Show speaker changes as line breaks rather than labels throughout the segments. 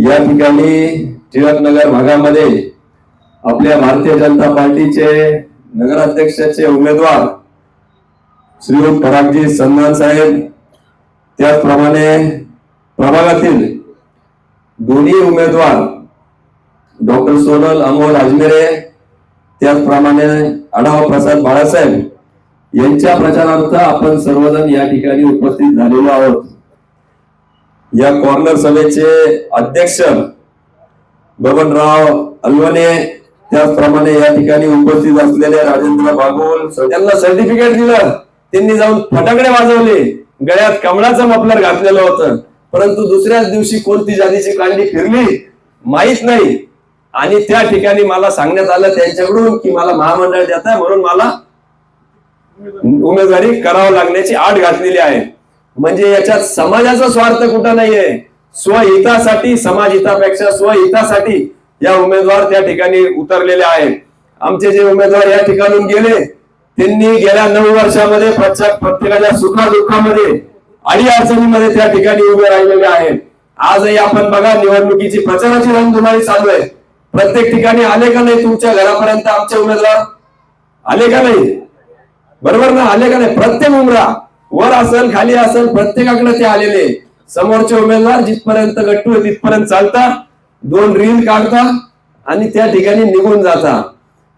या ठिकाणी टिळकनगर भागामध्ये आपल्या भारतीय जनता पार्टीचे नगराध्यक्षाचे उमेदवार श्रीयुत परागजी संधान साहेब त्याचप्रमाणे प्रभागातील दोन्ही उमेदवार डॉक्टर सोनल अमोल अजमेरे त्याचप्रमाणे आढावा प्रसाद बाळासाहेब यांच्या प्रचारार्थ आपण सर्वजण या ठिकाणी उपस्थित झालेलो आहोत. या कॉर्नर सभेचे अध्यक्ष बबनराव अलवणे त्याचप्रमाणे या ठिकाणी उपस्थित असलेले राजेंद्र बागोल त्यांना सर्टिफिकेट दिलं. त्यांनी जाऊन फटाकडे वाजवले. गळ्यात कमळाचं मफलर घातलेलं होतं. परंतु दुसऱ्याच दिवशी कोणती जातीची कांडी फिरली? माहीत नाही. आणि त्या ठिकाणी मला सांगण्यात आलं त्यांच्याकडून की मला महामंडळ देत आहे म्हणून मला उमेदवारी करावं लागण्याची आठ घातलेली आहे. म्हणजे याच्यात समाजाचा स्वार्थ कुठं नाहीये? स्वहितासाठी समाज हितापेक्षा स्वहितासाठी या उमेदवार त्या ठिकाणी उतरलेले आहेत. आमचे जे उमेदवार या ठिकाणून गेले त्यांनी गेल्या नऊ वर्षामध्ये प्रत्येक प्रत्येकाच्या सुखादुःखामध्ये अडी अडचणीमध्ये त्या ठिकाणी उभे राहिलेले आहेत. आजही आपण बघा निवडणुकीची प्रचाराची रणधुमाळी चालू आहे. प्रत्येक ठिकाणी आले का नाही तुमच्या घरापर्यंत आमचे उमेदवार? आले का नाही? बरोबर ना? आले का नाही? प्रत्येक उमरा. वर असेल खाली असेल प्रत्येकाकडे ते आलेले समोरचे उमेदवार जिथपर्यंत गट्टू आहे तिथपर्यंत चालता दोन रील काढता आणि त्या ठिकाणी निघून जाता.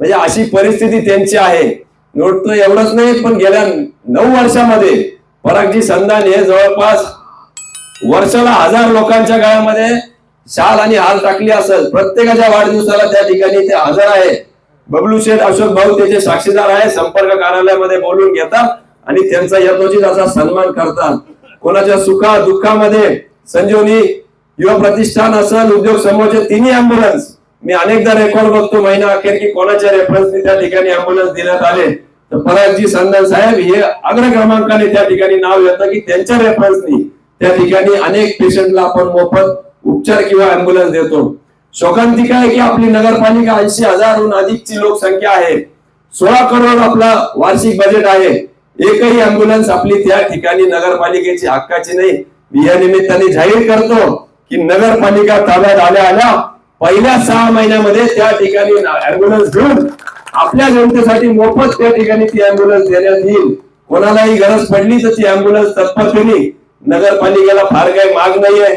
म्हणजे अशी परिस्थिती त्यांची आहे. नोटतो एवढंच नाही पण गेल्या नऊ वर्षामध्ये परागजी संधान हे जवळपास वर्षाला हजार लोकांच्या गळ्यामध्ये शाल आणि हाल टाकली असेल. प्रत्येकाच्या वाढदिवसाला त्या ठिकाणी ते हजर आहे. बबलू शेठ अशोक भाऊ त्याचे साक्षीदार आहे संपर्क कार्यालयामध्ये बोलून घेतात. आणि त्यांचा यथोचित असा सन्मान करतात. कोणाच्या सुखा दुःखामध्ये संजीवनी युवा प्रतिष्ठान असेल उद्योग समूहाचे तिन्ही अँब्युलन्स मी अनेकदा रेकॉर्ड बघतो महिना अखेर की कोणाच्या रेफरन्सने त्या ठिकाणी अँब्युलन्स देण्यात आले. तर परागजी संदन साहेब हे अग्र क्रमांकाने त्या ठिकाणी नाव येतं की त्यांच्या रेफरन्सनी त्या ठिकाणी अनेक पेशंटला आपण मोफत उपचार किंवा अँब्युलन्स देतो. शोकांतिका आहे की आपली नगरपालिका ऐंशी हजारहून अधिकची लोकसंख्या आहे. सोळा करोड आपला वार्षिक बजेट आहे. एकही अँब्युलन्स आपली त्या ठिकाणी नगरपालिकेची हक्काची नाही. मी या निमित्ताने जाहीर करतो की नगरपालिका ताब्यात आल्या आल्या पहिल्या सहा महिन्यामध्ये त्या ठिकाणी अँब्युलन्स घेऊन आपल्या जनतेसाठी मोफत त्या ठिकाणी ती अँब्युलन्स देण्यात येईल. कोणालाही गरज पडली तर ती अँब्युलन्स तत्परतेने नगरपालिकेला फार काही माग नाहीये.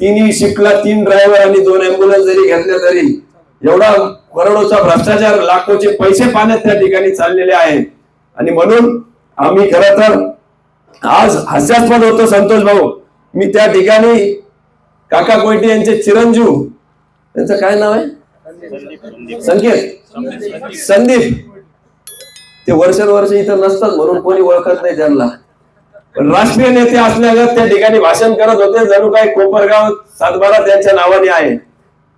तिन्ही शिफ्टला तीन ड्रायव्हर आणि दोन अँब्युलन्स जरी घेतल्या तरी एवढा करोडोचा भ्रष्टाचार लाखोचे पैसे पाण्यात त्या ठिकाणी चाललेले आहेत. आणि म्हणून आम्ही खर तर आज हास्यास्पद होतो संतोष भाऊ. मी त्या ठिकाणी काका कोयटे यांचे चिरंजीव. त्यांचं काय नाव आहे? संकेत. संदीप. ते वर्षानुवर्ष इथं नसतात म्हणून कोणी ओळखत नाही त्यांना. राष्ट्रीय नेते असल्यागत त्या ठिकाणी भाषण करत होते. जणू काही कोपरगाव सातबारा त्यांच्या नावाने आहे.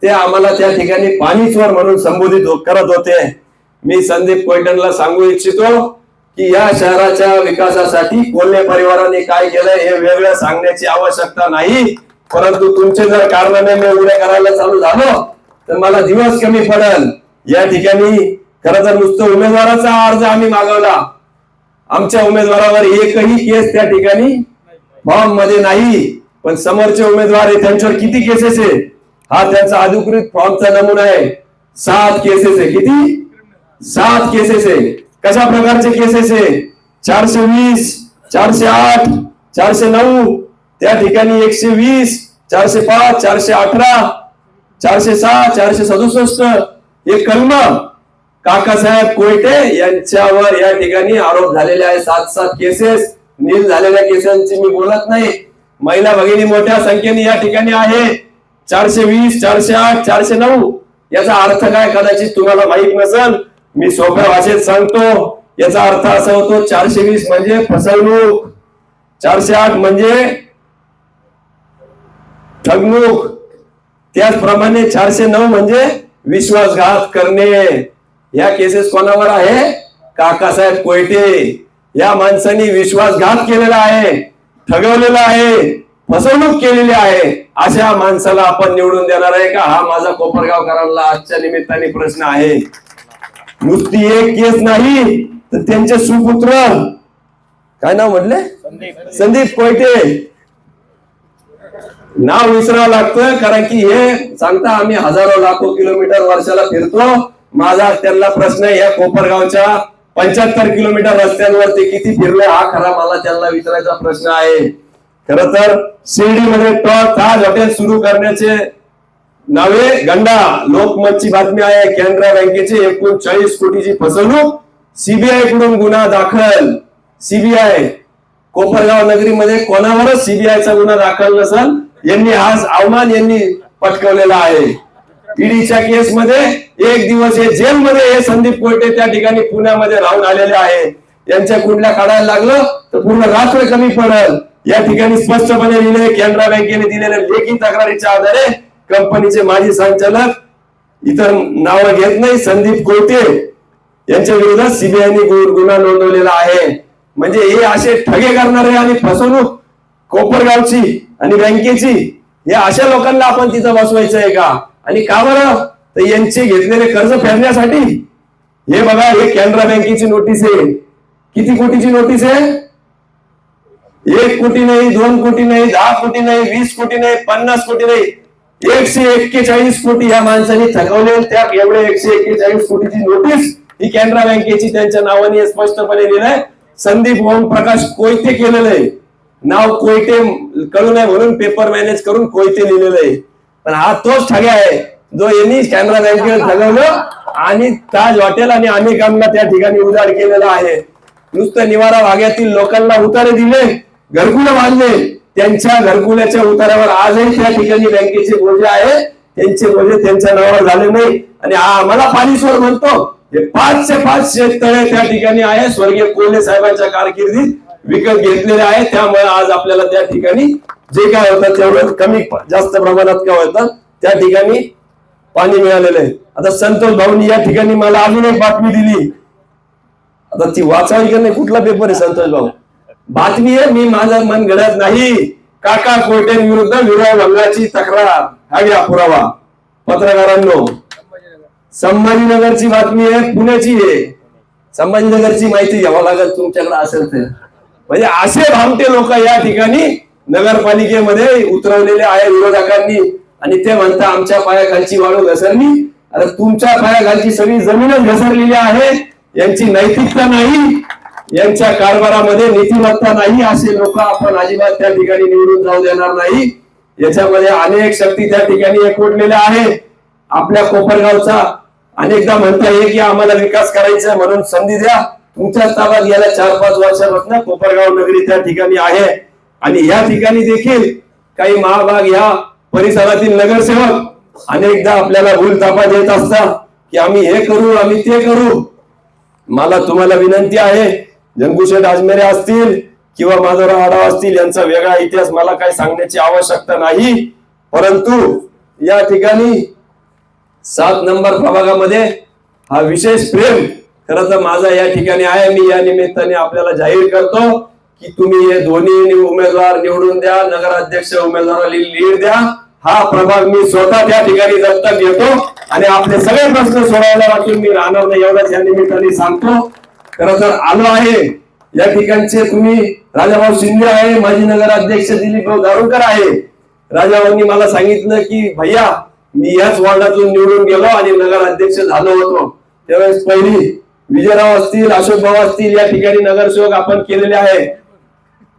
ते आम्हाला त्या ठिकाणी पाणीश्वर म्हणून संबोधित हो- करत होते. मी संदीप कोयटनला सांगू इच्छितो. की या शहराच्या विकासासाठी कोल्हे परिवाराने काय केलं हे वेगळं सांगण्याची आवश्यकता नाही. परंतु तुमचे जर कारनामे उघडे करायला चालू झालो तर मला दिवस कमी पडेल. या ठिकाणी खरं तर नुसतं उमेदवाराचा अर्ज आम्ही मागवला. आमच्या उमेदवारावर एकही केस त्या ठिकाणी फॉर्ममध्ये नाही. पण समोरचे उमेदवार आहे त्यांच्यावर किती केसेस आहे हा त्यांचा अधिकृत फॉर्मचा नमुना आहे. सात केसेस आहे किती? सात केसेस आहे कशा प्रकारचे केसेस आहे चारशे वीस चारशे आठ चारशे नऊ त्या ठिकाणी एकशे वीस चारशे पाच चारशे अठरा चारशे सहा चारशे सदुसष्ट. हे कलम काकासाहेब कोयटे यांच्यावर या ठिकाणी आरोप झालेले आहे. सात सात केसेस नील झालेल्या केसांची मी बोलत नाही. महिला भगिनी मोठ्या संख्येने या ठिकाणी आहे. चारशे वीस चारशे आठ चारशे नऊ. याचा अर्थ काय? कदाचित तुम्हाला माहीत नसेल मी सोप्या भाषेत सांगतो याचा अर्थ असा होतो चारशे वीस म्हणजे फसवणूक. चारशे आठ म्हणजे ठगणूक. त्याचप्रमाणे चारशे नऊ म्हणजे विश्वासघात करणे. या केसेस कोणावर आहे? काकासाहेब कोयटे. या माणसांनी विश्वासघात केलेला आहे ठगवलेला आहे फसवणूक केलेली आहे. अशा माणसाला आपण निवडून देणार आहे का? हा माझा कोपरगावकरांना आजच्या निमित्ताने प्रश्न आहे. नुसती एक केस नाही तर त्यांचे सुपुत्र. काय नाव म्हटले? संदीप कोयटे. नाव विसरावं लागतं कारण की हे सांगता आम्ही हजारो लाखो किलोमीटर वर्षाला फिरतो. माझा त्यांना प्रश्न या कोपरगावच्या पंच्याहत्तर किलोमीटर रस्त्यांवरती किती फिरले हा खरा मला त्यांना विचारायचा प्रश्न आहे. खर तर शिर्डीमध्ये टॉप ताज हॉटेल सुरू करण्याचे नावे गंडा लोकमतची बातमी आहे. कॅनरा बँकेची एकूण चाळीस कोटीची फसवणूक. सीबीआयकडून गुन्हा दाखल. सीबीआय कोपरगाव नगरीमध्ये कोणावरच सीबीआयचा गुन्हा दाखल नसल यांनी आज अवमान यांनी पटकवलेला आहे. ईडीच्या केसमध्ये एक दिवस हे जेलमध्ये हे संदीप कोयटे त्या ठिकाणी पुण्यामध्ये राहून आलेले आहे. यांच्या कुंडल्या काढायला लागलं तर पूर्ण रात्र कमी पडल. या ठिकाणी स्पष्टपणे लिहिले कॅनरा बँकेने दिलेल्या लेखी तक्रारीच्या आधारे कंपनीचे माजी संचालक इतर नावं घेत नाही संदीप कोटे यांच्या विरोधात सीबीआयने गुन्हा नोंदवलेला आहे. म्हणजे हे असे ठगे करणारे आणि फसवणूक कोपरगावची आणि बँकेची हे अशा लोकांना आपण तिथं बसवायचं आहे का? आणि का बरं? तर यांचे घेतलेले कर्ज फेडण्यासाठी हे बघा हे कॅनरा बँकेची नोटीस आहे. किती कोटीची नोटीस आहे? एक कोटी नाही दोन कोटी नाही दहा कोटी नाही वीस कोटी नाही पन्नास कोटी नाही. एकशे एक्केचाळीस कोटी या माणसांनी थकवले त्या एवढे एकशे एक्केचाळीस कोटीची नोटीस ही कॅनरा बँकेची त्यांच्या नावाने स्पष्टपणे लिहिलंय संदीप ओम प्रकाश कोयते केलेलं आहे. नाव कोयते कळू नये म्हणून पेपर मॅनेज करून कोयते लिहिलेलं आहे. पण हा तोच ठग्या आहे जो यांनी कॅनरा बँकेवर ठगवलं आणि ताज हॉटेल आणि अनेकांना त्या ठिकाणी उजाड केलेला आहे. नुसतं निवारा भाग्यातील लोकांना उतारे दिले घरकुलं बांधले. त्यांच्या घरकुल्याच्या उतारावर आजही त्या ठिकाणी बँकेचे बोजे आहे. त्यांचे बोजे त्यांच्या नावावर झाले नाही. आणि आम्हाला पाणी म्हणतो. हे पाचशे पाच शेततळे त्या ठिकाणी आहे. स्वर्गीय कोल्हे साहेबांच्या कारकिर्दीत विकत घेतलेले आहे. त्यामुळे आज आपल्याला त्या ठिकाणी जे काय होतं तेवढं कमी जास्त प्रमाणात काय होतं त्या ठिकाणी पाणी मिळालेलं आहे. आता संतोष भाऊनी या ठिकाणी मला अजून एक बातमी दिली. आता ती वाचावी का नाही? कुठला पेपर आहे संतोष भाऊ? बातमी आहे मी माझं मन घडत नाही. काका कोयटेंविरुद्ध विरोध भंगाची तक्रार. हा घ्या पुरावा. पत्रकारांनो संभाजीनगरची बातमी आहे पुण्याची आहे. संभाजीनगरची माहिती घ्यावं लागेल तुमच्याकडे असेल तर. म्हणजे असे भामटे लोक या ठिकाणी नगरपालिकेमध्ये उतरवलेले आहे विरोधकांनी. आणि ते म्हणता आमच्या पायाखालची वाळू घसरली. अरे तुमच्या पायाखालची सगळी जमीनच घसरलेली आहे. यांची नैतिकता नाही. यांच्या कारभारामध्ये नीतिमत्ता नाही असे लोक आपण अजिबात त्या ठिकाणी निवडून जाऊ देणार नाही. याच्यामध्ये अनेक शक्ती त्या ठिकाणी एकवटलेल्या आहे आपल्या कोपरगावचा अनेकदा म्हणता येईल की आम्हाला विकास करायचा म्हणून संधी द्या. तुमच्याच ताब्यात गेल्या चार पाच वर्षापासून कोपरगाव नगरी त्या ठिकाणी आहे. आणि या ठिकाणी देखील काही महाभाग या परिसरातील नगरसेवक अनेकदा आपल्याला भूल तापा देत असतात की आम्ही हे करू आम्ही ते करू. मला तुम्हाला विनंती आहे जंगूशेठ आजमेरे असतील किंवा माधवराव आढाव असतील यांचा वेगळा इतिहास मला काही सांगण्याची आवश्यकता नाही. परंतु या ठिकाणी सात नंबर प्रभागामध्ये हा विशेष प्रेम खर तर माझा या ठिकाणी आहे. मी या निमित्ताने आपल्याला जाहीर करतो की तुम्ही हे दोन्ही उमेदवार निवडून द्या नगराध्यक्ष उमेदवाराला लीड द्या. हा प्रभाग मी स्वतः त्या ठिकाणी दत्तक घेतो आणि आपले सगळे प्रश्न सोडवायला वाटून मी राहणार नाही एवढंच या निमित्ताने सांगतो. खरं तर आलो आहे. या ठिकाणचे तुम्ही राजाभाऊ शिंदे आहे माजी नगराध्यक्ष दिलीप भाऊ दारुकर आहे. राजाभाऊंनी मला सांगितलं की भैया मी याच वॉर्डातून निवडून गेलो आणि नगराध्यक्ष झालो होतो. त्यावेळेस पहिली विजयराव असतील अशोक भाऊ असतील या ठिकाणी नगरसेवक आपण केलेले आहे.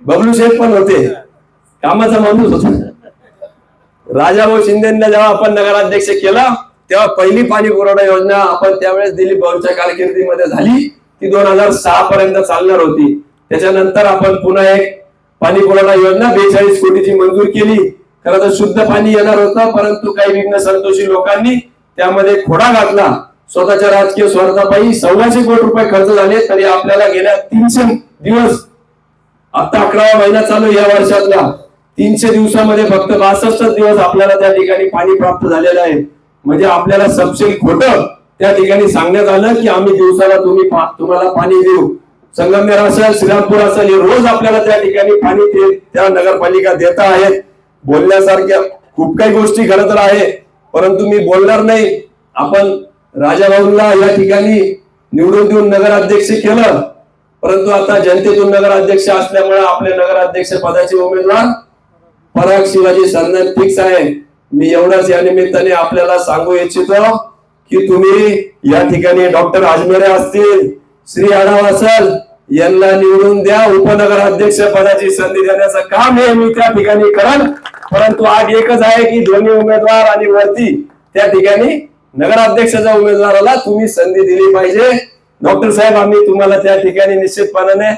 बबलू शेठ पण होते. कामाचा माणूस होता. राजाभाऊ शिंदेना जेव्हा आपण नगराध्यक्ष केला तेव्हा पहिली पाणी पुरवठा योजना आपण त्यावेळेस दिलीप भाऊंच्या कारकिर्दीमध्ये झाली. ती दोन हजार सहा पर्यंत चालणार होती. त्याच्यानंतर आपण पुन्हा एक पाणी पुरवठा योजना बेचाळीस कोटीची मंजूर केली. खरं तर शुद्ध पाणी येणार होतं परंतु काही विघ्न संतोषी लोकांनी त्यामध्ये खोडा घातला. स्वतःच्या राजकीय स्वार्थापायी सव्वाशे कोटी रुपये खर्च झाले तरी आपल्याला गेल्या तीनशे दिवस आता अकरावा महिना चालू या वर्षातला. तीनशे दिवसामध्ये फक्त बासष्ट दिवस आपल्याला त्या ठिकाणी पाणी प्राप्त झालेलं आहे. म्हणजे आपल्याला सबसिडी खोटं त्या ठिकाणी सांगण्यात आलं की आम्ही दिवसाला तुम्ही तुम्हाला पाणी देऊ. संगमनेर असेल श्रीरामपूर असेल हे रोज आपल्याला त्या ठिकाणी पाणी त्या नगरपालिका देत आहेत. बोलण्यासारख्या खूप काही गोष्टी खरं तर आहे परंतु मी बोलणार नाही. आपण राजाभाऊंना या ठिकाणी निवडून देऊन नगराध्यक्ष केलं. परंतु आता जनतेतून नगराध्यक्ष असल्यामुळे आपले नगराध्यक्ष पदाचे उमेदवार पराग शिवाजी सरनेम फिक्स आहे मी एवढाच या निमित्ताने आपल्याला सांगू इच्छितो. की तुम्ही या ठिकाणी डॉक्टर आजमेरे असतील श्री आढाव असेल यांना निवडून द्या. उपनगराध्यक्ष पदाची संधी देण्याचं काम हे मी त्या ठिकाणी करण परंतु आज एकच आहे की दोन्ही उमेदवार आणि वरती त्या ठिकाणी नगराध्यक्षाच्या उमेदवाराला तुम्ही संधी दिली पाहिजे. डॉक्टर साहेब आम्ही तुम्हाला त्या ठिकाणी निश्चितपणाने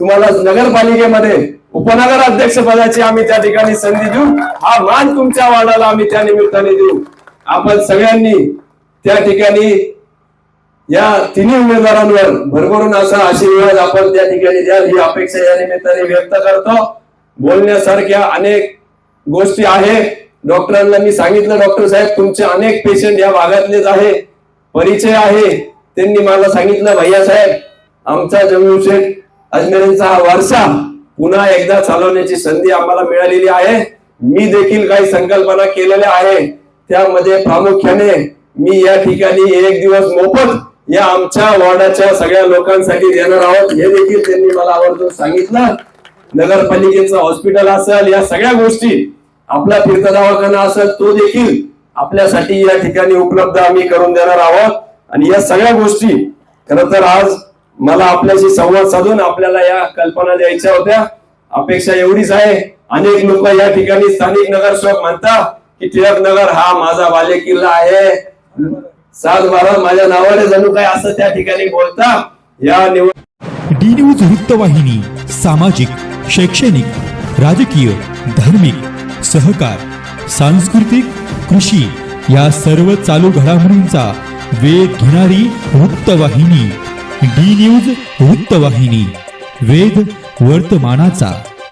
तुम्हाला नगरपालिकेमध्ये उपनगर अध्यक्ष पदाची आम्ही त्या ठिकाणी संधी देऊ. हा मान तुमच्या वाढाला आम्ही त्या निमित्ताने देऊ. आपण सगळ्यांनी त्या ठिकाणी या तिन्ही उमेदवारांवर भरभरून असा आशीर्वाद आपण त्या ठिकाणी द्याल ही अपेक्षा या निमित्ताने व्यक्त करतो. बोलण्यासारख्या अनेक गोष्टी आहेत. डॉक्टरांना मी सांगितलं डॉक्टर साहेब तुमचे अनेक पेशंट या भागातलेच आहे. परिचय आहे. त्यांनी मला सांगितलं भैया साहेब आमचा जमीन शेठ अजमेरांचा हा वारसा पुन्हा एकदा चालवण्याची संधी आम्हाला मिळालेली आहे. मी देखील काही संकल्पना केलेल्या आहे त्यामध्ये प्रामुख्याने मी या ठिकाणी एक दिवस मोफत या आमच्या वॉर्डाच्या सगळ्या लोकांसाठी देणार आहोत. हे देखील त्यांनी मला आवर्जून सांगितलं. नगरपालिकेचं हॉस्पिटल असेल या सगळ्या गोष्टी आपला फिरता दवाखाना असेल तो देखील आपल्यासाठी या ठिकाणी उपलब्ध आम्ही करून देणार आहोत. आणि या सगळ्या गोष्टी खर तर आज मला आपल्याशी संवाद साधून आपल्याला या कल्पना द्यायच्या होत्या. अपेक्षा एवढीच आहे. अनेक लोक या ठिकाणी स्थानिक नगरसेवक म्हणतात की टिळक नगर हा माझा बाले किल्ला आहे. सात बारा माझ्या नावाने जणू काय असं त्या ठिकाणी बोलता? या निवड
डी न्यूज वृत्तवाहिनी सामाजिक शैक्षणिक राजकीय धार्मिक सहकार सांस्कृतिक कृषी या सर्व चालू घडामोडींचा वेध घेणारी वृत्तवाहिनी डी न्यूज वृत्तवाहिनी वेध वर्तमानाचा.